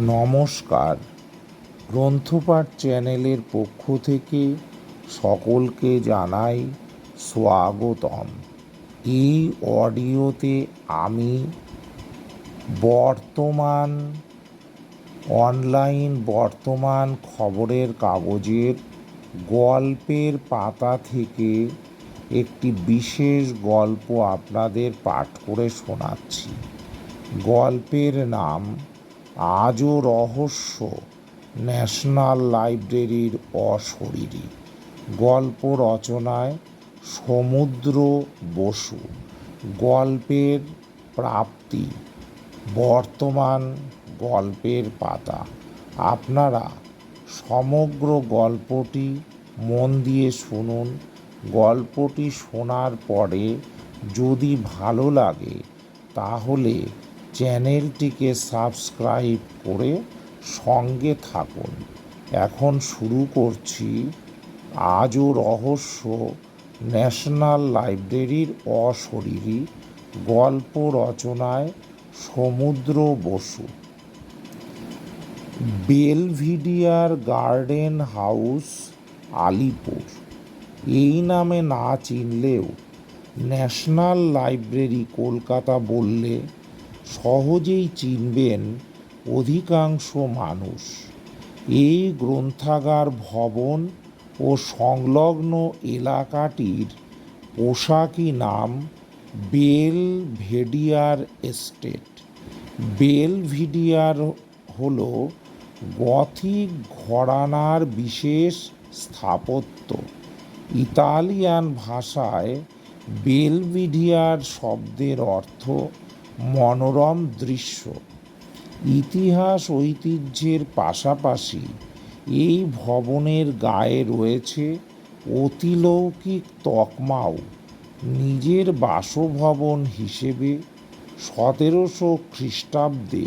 নমস্কার। গ্রন্থপাঠ চ্যানেলের পক্ষ থেকে সকলকে জানাই স্বাগতম। এই অডিওতে আমি বর্তমান, অনলাইন বর্তমান খবরের কাগজের গল্পের পাতা থেকে একটি বিশেষ গল্প আপনাদের পাঠ করে শোনাচ্ছি। গল্পের নাম আজও রহস্য, ন্যাশনাল লাইব্রেরির অশরীরী। গল্প রচনায় সমুদ্র বসু, গল্পের প্রাপ্তি, বর্তমান গল্পের পাতা। আপনারা সমগ্র গল্পটি মন দিয়ে শুনুন। গল্পটি শোনার পরে যদি ভালো লাগে, তাহলে চ্যানেলটিকে সাবস্ক্রাইব করে সঙ্গে থাকুন। এখন শুরু করছি আজও রহস্য। ন্যাশনাল লাইব্রেরির অশরীরী গল্প রচনায় Samudra Basu. Belvedere garden house, Alipur. এই নামে না চিনলেও ন্যাশনাল লাইব্রেরি কলকাতা বললে সহজেই চিনবেন অধিকাংশ মানুষ। এই গ্রন্থাগার ভবন ও সংলগ্ন এলাকাটির পোশাকি নাম বেল ভেডিয়ার এস্টেট। বেলভিডিয়ার হল গথিক ঘরানার বিশেষ স্থাপত্য। ইতালিয়ান ভাষায় বেলভিডিয়ার শব্দের অর্থ মনোরম দৃশ্য। ইতিহাস ঐতিহ্যের পাশাপাশি এই ভবনের গায়ে রয়েছে অতিলৌকিক তকমাও। নিজের বাসভবন হিসেবে সতেরোশো খ্রিস্টাব্দে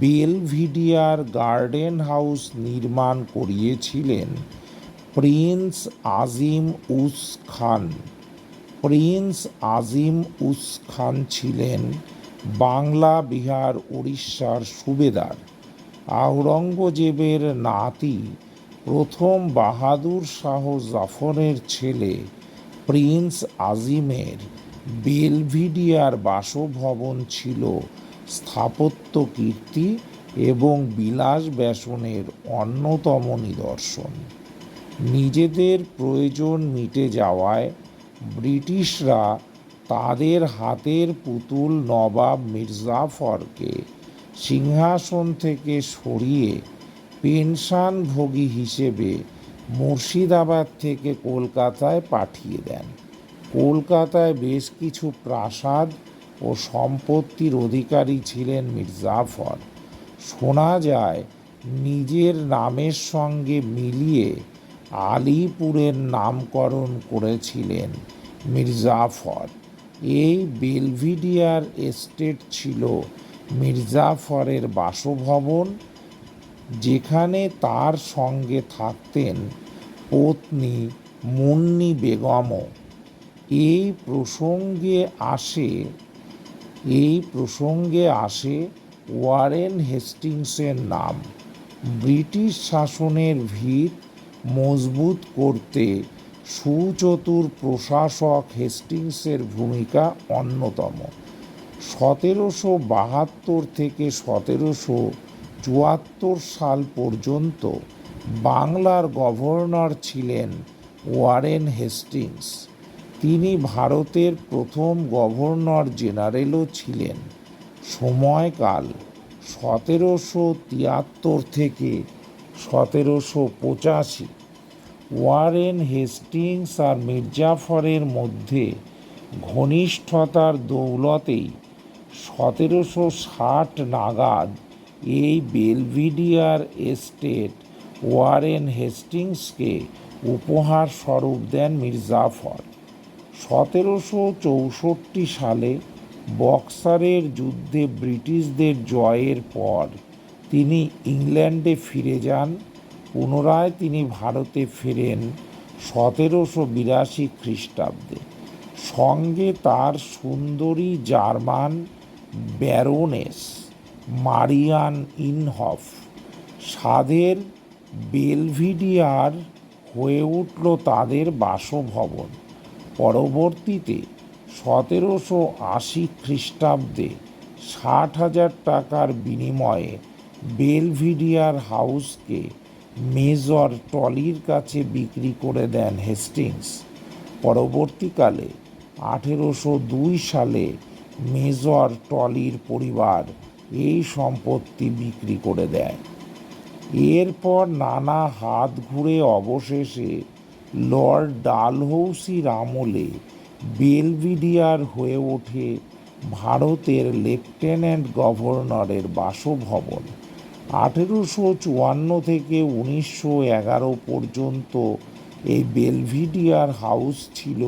বেলভিডিয়ার গার্ডেন হাউস নির্মাণ করিয়েছিলেন প্রিন্স আজিম উস খান। প্রিন্স আজিম উস খান ছিলেন বাংলা, বিহার, উড়িষ্যার সুবেদার। আওরঙ্গজেবের নাতি প্রথম বাহাদুর শাহ জাফরের ছেলে প্রিন্স আজিমের বেলভিডিয়ার বাসভবন ছিল স্থাপত্য কীর্তি এবং বিলাস ব্যসনের অন্যতম নিদর্শন। নিজেদের প্রয়োজন মিটে যাওয়ায় ব্রিটিশরা তাদের হাতের পুতুল নবাব মির্জাফরকে সিংহাসন থেকে সরিয়ে পেনশনভোগী হিসেবে মুর্শিদাবাদ থেকে কলকাতায় পাঠিয়ে দেন। কলকাতায় বেশ কিছু প্রাসাদ ও সম্পত্তির অধিকারী ছিলেন মির্জাফর। শোনা যায়, নিজের নামের সঙ্গে মিলিয়ে আলিপুরের নামকরণ করেছিলেন মির্জাফর। এই বেলভিডিয়ার এস্টেট ছিল মির্জাফরের বাসভবন, যেখানে তার সঙ্গে থাকতেন পত্নী মুন্নি বেগমও। এই প্রসঙ্গে আসে, এই প্রসঙ্গে আসে ওয়ারেন হেস্টিংসের নাম। ব্রিটিশ শাসনের ভিত মজবুত করতে সুচতুর প্রশাসক হেস্টিংসের ভূমিকা অন্যতম। সতেরোশো বাহাত্তর থেকে সতেরোশো চুয়াত্তর সাল পর্যন্ত বাংলার গভর্নর ছিলেন ওয়ারেন হেস্টিংস। তিনি ভারতের প্রথম গভর্নর জেনারেলও ছিলেন। সময়কাল সতেরোশো তিয়াত্তর থেকে সতেরোশো পঁচাশি। ওয়ারেন হেস্টিংস আর মির্জাফরের মধ্যে ঘনিষ্ঠতার দৌলতেই সতেরোশো ষাট নাগাদ এই বেলভিডিয়ার এস্টেট ওয়ারেন হেস্টিংসকে উপহার স্বরূপ দেন মির্জাফর। সতেরোশো চৌষট্টি সালে বক্সারের যুদ্ধে ব্রিটিশদের জয়ের পর তিনি ইংল্যান্ডে ফিরে যান পুনরায় তিনি ভারতে ফেরেন সতেরোশো বিরাশি খ্রিস্টাব্দে। সঙ্গে তার সুন্দরী জার্মান ব্যারোনেস মারিয়ান ইনহফ সাদের বেলভিডিয়ার হয়ে উঠল তাদের বাসভবন। পরবর্তীতে সতেরোশো আশি খ্রিস্টাব্দে ষাট হাজার টাকার বিনিময়ে বেলভিডিয়ার হাউসকে মেজর টলির কাছে বিক্রি করে দেন হেস্টিংস। পরবর্তীকালে আঠেরোশো দুই সালে মেজর টলির পরিবার এই সম্পত্তি বিক্রি করে দেয়। এরপর নানা হাত ঘুরে অবশেষে লর্ড ডালহৌসির আমলে বেলভিডিয়ার হয়ে ওঠে ভারতের লেফটেন্যান্ট গভর্নরের বাসভবন। আঠেরোশো চুয়ান্ন থেকে উনিশশো এগারো পর্যন্ত এই বেলভিডিয়ার হাউস ছিল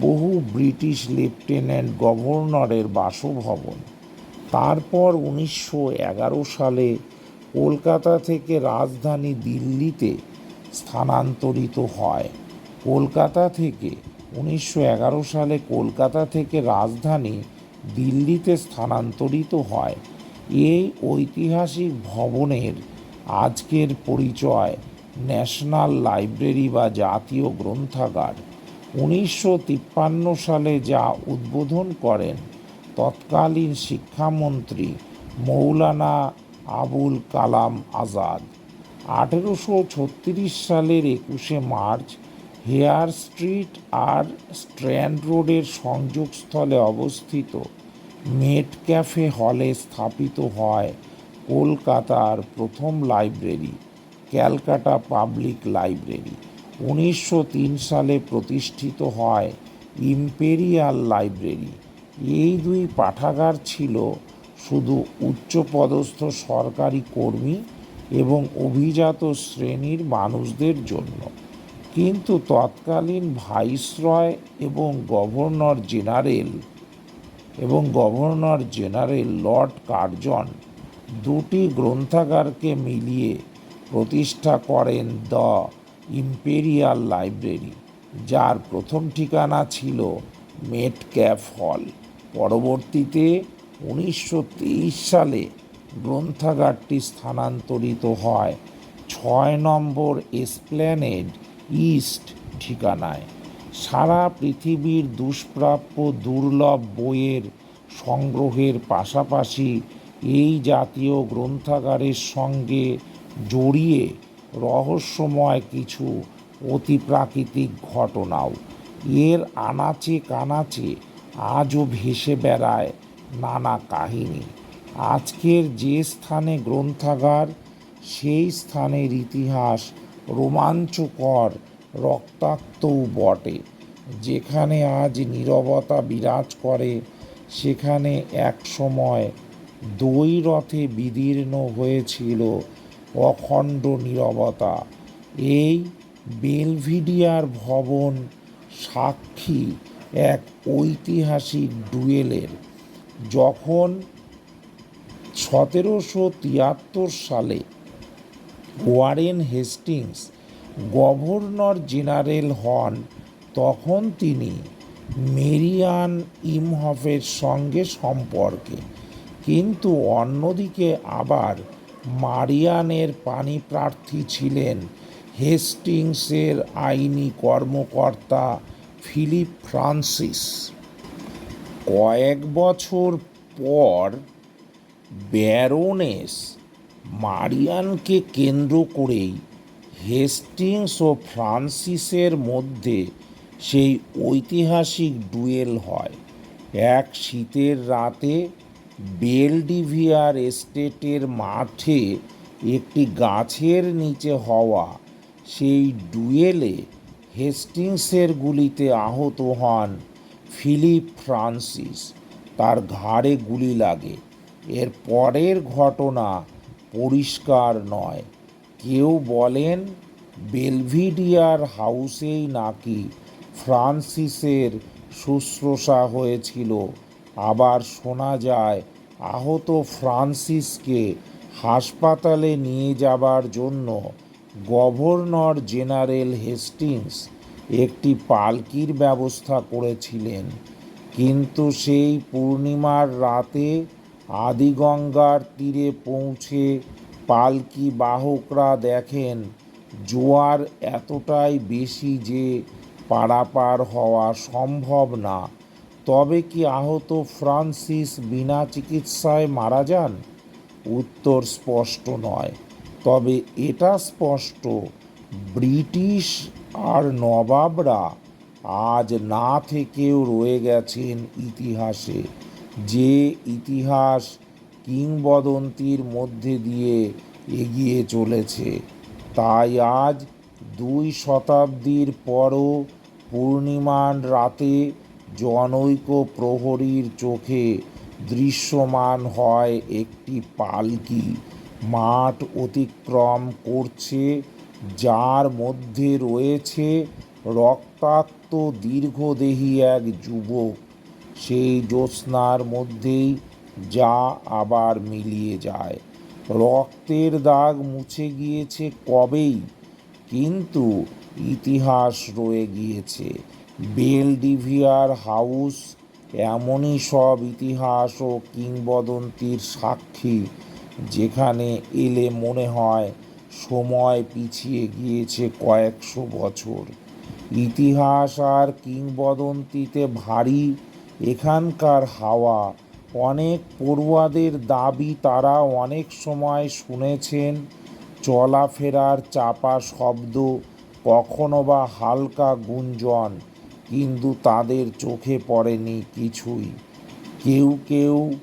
বহু ব্রিটিশ লেফটেন্যান্ট গভর্নরের বাসভবন। তারপর উনিশশো এগারো সালে কলকাতা থেকে রাজধানী দিল্লিতে স্থানান্তরিত হয়। কলকাতা থেকে, উনিশশো এগারো সালে কলকাতা থেকে রাজধানী দিল্লিতে স্থানান্তরিত হয়। এই ঐতিহাসিক ভবনের আজকের পরিচয় ন্যাশনাল লাইব্রেরি বা জাতীয় গ্রন্থাগার। উনিশশো তিপ্পান্ন সালে যা উদ্বোধন করেন, তৎকালীন শিক্ষামন্ত্রী মৌলানা আবুল কালাম আজাদ। আঠেরোশো ছত্রিশ সালের একুশে মার্চ হেয়ার স্ট্রিট আর স্ট্র্যান্ড রোডের সংযোগস্থলে অবস্থিত মেট ক্যাফে হলে স্থাপিত হয় কলকাতার প্রথম লাইব্রেরি, ক্যালকাটা পাবলিক লাইব্রেরি। উনিশশো তিন সালে প্রতিষ্ঠিত হয় ইম্পেরিয়াল লাইব্রেরি। এই দুই পাঠাগার ছিল শুধু উচ্চপদস্থ সরকারি কর্মী এবং অভিজাত শ্রেণির মানুষদের জন্য। কিন্তু তৎকালীন ভাইসরয় এবং গভর্নর জেনারেল এবং গভর্নর জেনারেল লর্ড কার্জন দুটি গ্রন্থাগারকে মিলিয়ে প্রতিষ্ঠা করেন দ্য ইম্পেরিয়াল লাইব্রেরি, যার প্রথম ঠিকানা ছিল মেট ক্যাফ হল। পরবর্তীতে উনিশশো তেইশ সালে গ্রন্থাগারটি স্থানান্তরিত হয় ছয় নম্বর এসপ্ল্যানেড ইস্ট ঠিকানায়। সারা পৃথিবীর দুষ্প্রাপ্য, দুর্লভ বইয়ের সংগ্রহের পাশাপাশি এই জাতীয় গ্রন্থাগারের সঙ্গে জড়িয়ে রহস্যময় কিছু অতিপ্রাকৃতিক ঘটনাও। এর আনাচে কানাচে আজও ভেসে বেড়ায় নানা কাহিনী। আজকের যে স্থানে গ্রন্থাগার, সেই স্থানের ইতিহাস রোমাঞ্চকর রক্তাক্তও বটে। যেখানে আজ নীরবতা বিরাজ করে, সেখানে এক সময় দই রথে বিদীর্ণ হয়েছিল অখণ্ড নীরবতা। এই বেলভিডিয়ার ভবন সাক্ষী এক ঐতিহাসিক ডুয়েলের। যখন সতেরোশো তিয়াত্তর সালে ওয়ারেন হেস্টিংস গভর্নর জেনারেল হন, তখন তিনি মেরিয়ান ইমহফের সঙ্গে সম্পর্কে। কিন্তু অন্যদিকে আবার মারিয়ানের পানি প্রার্থী ছিলেন হেস্টিংসের আইনি কর্মকর্তা ফিলিপ ফ্রান্সিস। কয়েক বছর পর ব্যারোনেস মারিয়ানকে কেন্দ্র করেই হেস্টিংস ও ফ্রান্সিসের মধ্যে সেই ঐতিহাসিক ডুয়েল হয়। এক শীতের রাতে বেলডিভিয়ার এস্টেটের মাঠে একটি গাছের নিচে হওয়া সেই ডুয়েলে হেস্টিংসের গুলিতে আহত হন ফিলিপ ফ্রান্সিস। তার ঘাড়ে গুলি লাগে। এর পরের ঘটনা পরিষ্কার নয়। কেউ বলেন বেলভিডিয়ার হাউসেই নাকি ফ্রান্সিসের শুশ্রূষা হয়েছিল। আবার শোনা যায়, আহত ফ্রান্সিসকে হাসপাতালে নিয়ে যাবার জন্য গভর্নর জেনারেল হেস্টিংস একটি পালকির ব্যবস্থা করেছিলেন। কিন্তু সেই পূর্ণিমার রাতে আদিগঙ্গার তীরে পৌঁছে পালকি বাহকরা দেখেন, জোয়ার এতটাই বেশি যে পারাপার হওয়া সম্ভব না। তবে কি আহত ফ্রান্সিস বিনা চিকিৎসায় মারা যান? উত্তর স্পষ্ট নয়। তবে এটা স্পষ্ট, ব্রিটিশ আর নবাবরা আজ না থেকেও রয়ে গেছেন ইতিহাসে। যে ইতিহাস কিংবদন্তির মধ্যে দিয়ে এগিয়ে চলেছে। তাই আজ দুই শতাব্দীর পরও পূর্ণিমান রাতে জনৈক প্রহরীর চোখে দৃশ্যমান হয় একটি পালকি। মাঠ অতিক্রম করছে, যার মধ্যে রয়েছে রক্তাক্ত দীর্ঘদেহী এক যুবক। সেই জ্যোৎস্নার মধ্যেই যা আবার মিলিয়ে যায়। রক্তের দাগ মুছে গিয়েছে কবেই? কিন্তু ইতিহাস রয়ে গিয়েছে। বেলডিভিয়ার হাউস এমনই সব ইতিহাস ও কিংবদন্তির সাক্ষী, যেখানে এলে মনে হয় সময় পিছিয়ে গিয়েছে কয়েকশো বছর। ইতিহাস আর কিংবদন্তিতে ভারী এখানকার হাওয়া অনেক পড়ুয়াদের দাবি তারা অনেক সময় শুনেছেন, চলাফেরার চাপা শব্দ, কখনো বা হালকা গুঞ্জন, কিন্তু তাদের চোখে পড়েনি কিছুই। কেউ কেউ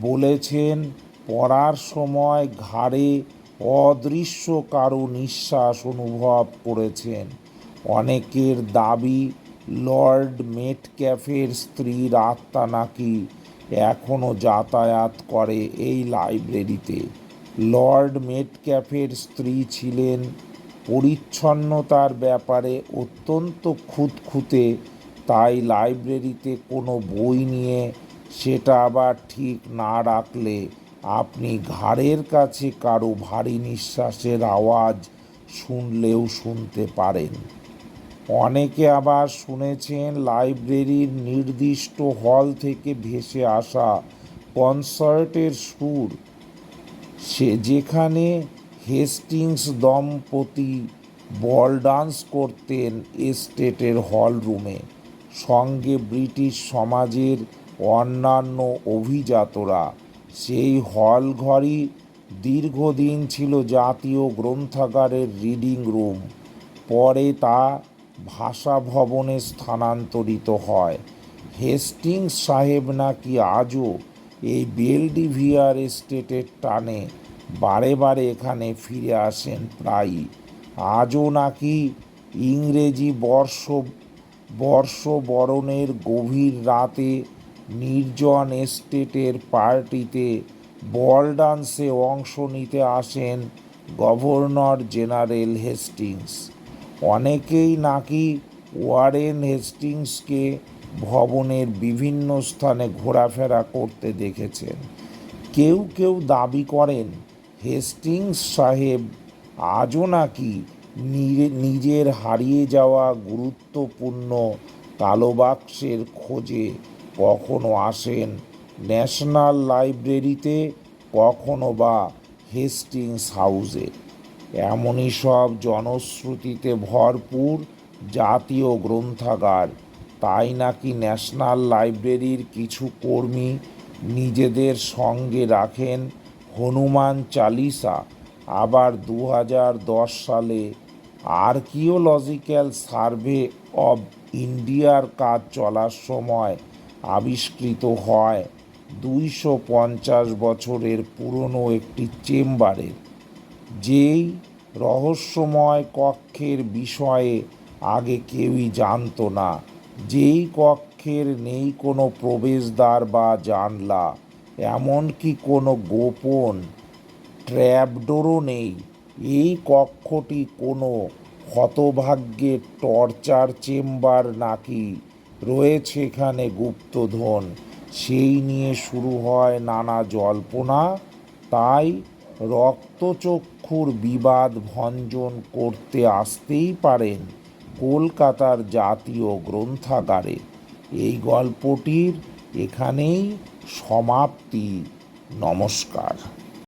বলেছেন, পড়ার সময় ঘাড়ে অদৃশ্য কারও নিঃশ্বাস অনুভব করেছেন। অনেকের দাবি, লর্ড মেটক্যাফের স্ত্রীর আত্মা নাকি এখনও যাতায়াত করে এই লাইব্রেরিতে। লর্ড মেটক্যাফের স্ত্রী ছিলেন। পরিচ্ছন্নতার ব্যাপারে অত্যন্ত খুঁতখুঁতে তাই লাইব্রেরিতে কোনো বই নিয়ে সেটা আবার ঠিক না রাখলে আপনি ঘাড়ের কাছে কারও ভারী নিঃশ্বাসের আওয়াজ শুনলেও শুনতে পারেন। অনেকে আবার শুনেছেন লাইব্রেরির নির্দিষ্ট হল থেকে ভেসে আসা কনসার্টের সুর। সে যেখানে হেস্টিংস দম্পতি বল ডান্স করতেন এস্টেটের হল রুমে। সঙ্গে ব্রিটিশ সমাজের অন্যান্য অভিজাতরা। সেই হল ঘরই দীর্ঘদিন ছিল জাতীয় গ্রন্থাগারের রিডিং রুম। পরে তা ভাষা ভবনে স্থানান্তরিত হয়। হেস্টিংস সাহেব নাকি আজও এই বেলডিভিয়ার এস্টেটের টানে বারে বারে এখানে ফিরে আসেন প্রায়ই। আজও নাকি ইংরেজি বর্ষ, বর্ষবরণের গভীর রাতে নির্জন এস্টেটের পার্টিতে বল ডান্সে অংশ নিতে আসেন গভর্নর জেনারেল হেস্টিংস। অনেকেই নাকি ওয়ারেন হেস্টিংসকে ভবনের বিভিন্ন স্থানে ঘোরাফেরা করতে দেখেছেন। কেউ কেউ দাবি করেন, হেস্টিংস সাহেব আজও নাকি নিজের হারিয়ে যাওয়া গুরুত্বপূর্ণ কালো বাক্সের খোঁজে কখনো আসেন ন্যাশনাল লাইব্রেরিতে, কখনো বা হেস্টিংস হাউসে। এমনই সব জনশ্রুতিতে ভরপুর জাতীয় গ্রন্থাগার। তাই নাকি ন্যাশনাল লাইব্রেরির কিছু কর্মী নিজেদের সঙ্গে রাখেন হনুমান চালিসা? আবার দু হাজার দশ সালে আর্কিওলজিক্যাল সার্ভে অব ইন্ডিয়ার কাজ চলার সময় আবিষ্কৃত হয়। দুইশো পঞ্চাশ বছরের পুরনো একটি চেম্বারের যেই রহস্যময় কক্ষের বিষয়ে আগে কেউই জানতো না, যেই কক্ষের নেই কোনো প্রবেশদ্বার বা জানলা, এমনকি কোনো গোপন ট্র্যাপডোরও নেই। এই কক্ষটি কোনো হতভাগ্যের টর্চার চেম্বার নাকি রয়েছে এখানে গুপ্তধন, সেই নিয়ে শুরু হয় নানা জল্পনা। তাই রক্তচক্ষুর বিবাদ ভঞ্জন করতে আসতেই পারেন কলকাতার জাতীয় গ্রন্থাগারে। এই গল্পটির এখানেই সমাপ্তি। নমস্কার।